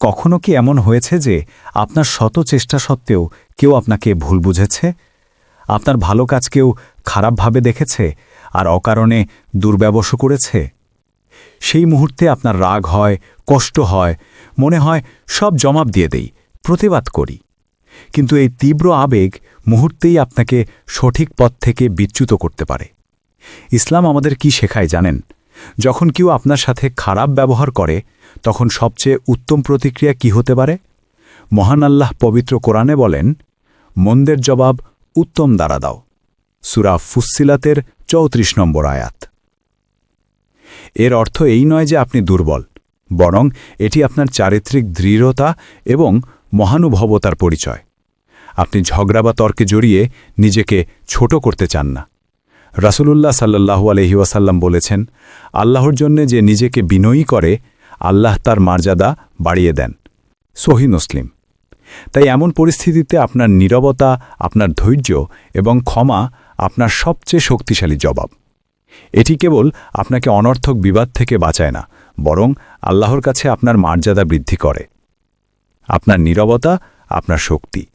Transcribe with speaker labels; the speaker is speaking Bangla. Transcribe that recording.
Speaker 1: কখনো কি এমন হয়েছে যে আপনার শত চেষ্টা সত্ত্বেও কেউ আপনাকে ভুল বুঝেছে? আপনার ভালো কাজ কেউ খারাপভাবে দেখেছে আর অকারণে দুর্ব্যবসা করেছে? সেই মুহূর্তে আপনার রাগ হয়, কষ্ট হয়, মনে হয় সব জমাব দিয়ে দেই, প্রতিবাদ করি। কিন্তু এই তীব্র আবেগ মুহূর্তেই আপনাকে সঠিক পথ থেকে বিচ্যুত করতে পারে। ইসলাম আমাদের কি শেখায় জানেন? যখন কেউ আপনার সাথে খারাপ ব্যবহার করে, তখন সবচেয়ে উত্তম প্রতিক্রিয়া কি হতে পারে? মহান আল্লাহ পবিত্র কোরআনে বলেন, মন্দের জবাব উত্তম দ্বারা দাও। সুরা ফুসিলাতের চৌত্রিশ নম্বর আয়াত। এর অর্থ এই নয় যে আপনি দুর্বল, বরং এটি আপনার চারিত্রিক দৃঢ়তা এবং মহানুভবতার পরিচয়। আপনি ঝগড়া বা তর্কে জড়িয়ে নিজেকে ছোট করতে চান না। রাসূলুল্লাহ সাল্লাহু ওয়াসাল্লাম বলেছেন, আল্লাহর জন্যে যে নিজেকে বিনয়ী করে, আল্লাহ তার মর্যাদা বাড়িয়ে দেন। সহি মুসলিম। তাই এমন পরিস্থিতিতে আপনার নীরবতা, আপনার ধৈর্য এবং ক্ষমা আপনার সবচেয়ে শক্তিশালী জবাব। এটি কেবল আপনাকে অনর্থক বিবাদ থেকে বাঁচায় না, বরং আল্লাহর কাছে আপনার মর্যাদা বৃদ্ধি করে। আপনার নীরবতা, আপনার শক্তি।